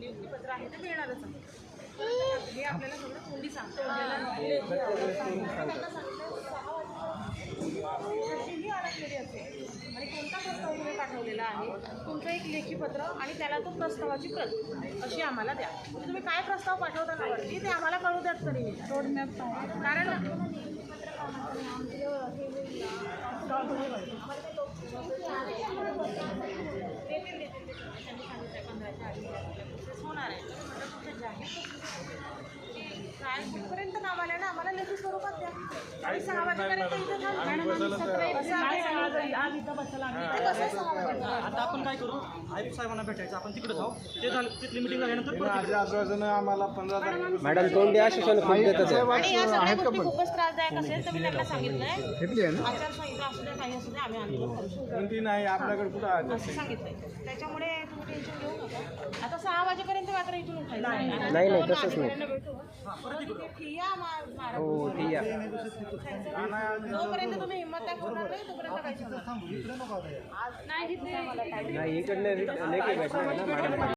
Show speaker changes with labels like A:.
A: नियुक्तीपत्र आहे ते मिळणारच आहे. हे आपल्याला सगळं तोंडी सांगतो. कशीही अडकलेली असेल आणि कोणता प्रस्ताव तुम्ही पाठवलेला आहे तुमचं एक लेखी पत्र आणि त्याला तो प्रस्तावाची प्रत अशी आम्हाला द्या. म्हणजे तुम्ही काय प्रस्ताव पाठवता ना वरती ते आम्हाला कळू द्यात तरी. रोडमॅप कारण पंधराच्या आधी. होणार आहे? म्हटलं तुमच्या जाहीर काय कुठपर्यंत नाव आलं ना? आम्हाला लेखी स्वरूपात द्या. आणि सहा वाजेपर्यंत इथे?
B: आता आपण काय करू? आयुक्त साहेबांना भेटायचं. आपण तिकडे जाऊ. ते झालं. तिथली मिटिंग झाल्यानंतर
C: आश्वासनं आम्हाला पंधरा तारखेला
D: मॅडम तोंडी आश्वासन खूप देतात.
A: आणि या सगळ्या गोष्टी खूपच त्रासदायक असेल तर मी त्यांना सांगितलंय. आचारसंहिता असू द्या काही असू द्या आम्ही आंदोलन करू शकतो.
C: कोणती नाही आपल्याकडे कुठं
A: असं सांगितलंय. त्याच्यामुळे तुम्ही टेन्शन घेऊ नका. आता सहा वाजेपर्यंत मात्र इथून उठायचं. नाही
D: नाही, नाही, तसंच नाही.
A: मा-.
D: हो ठीक आहे
A: जोपर्यंत तुम्ही हिंमत नाही तोपर्यंत काहीच होणार नाही. आज नाही घेतली
D: नाही इकडनं लेखी भेटणार ना मॅडम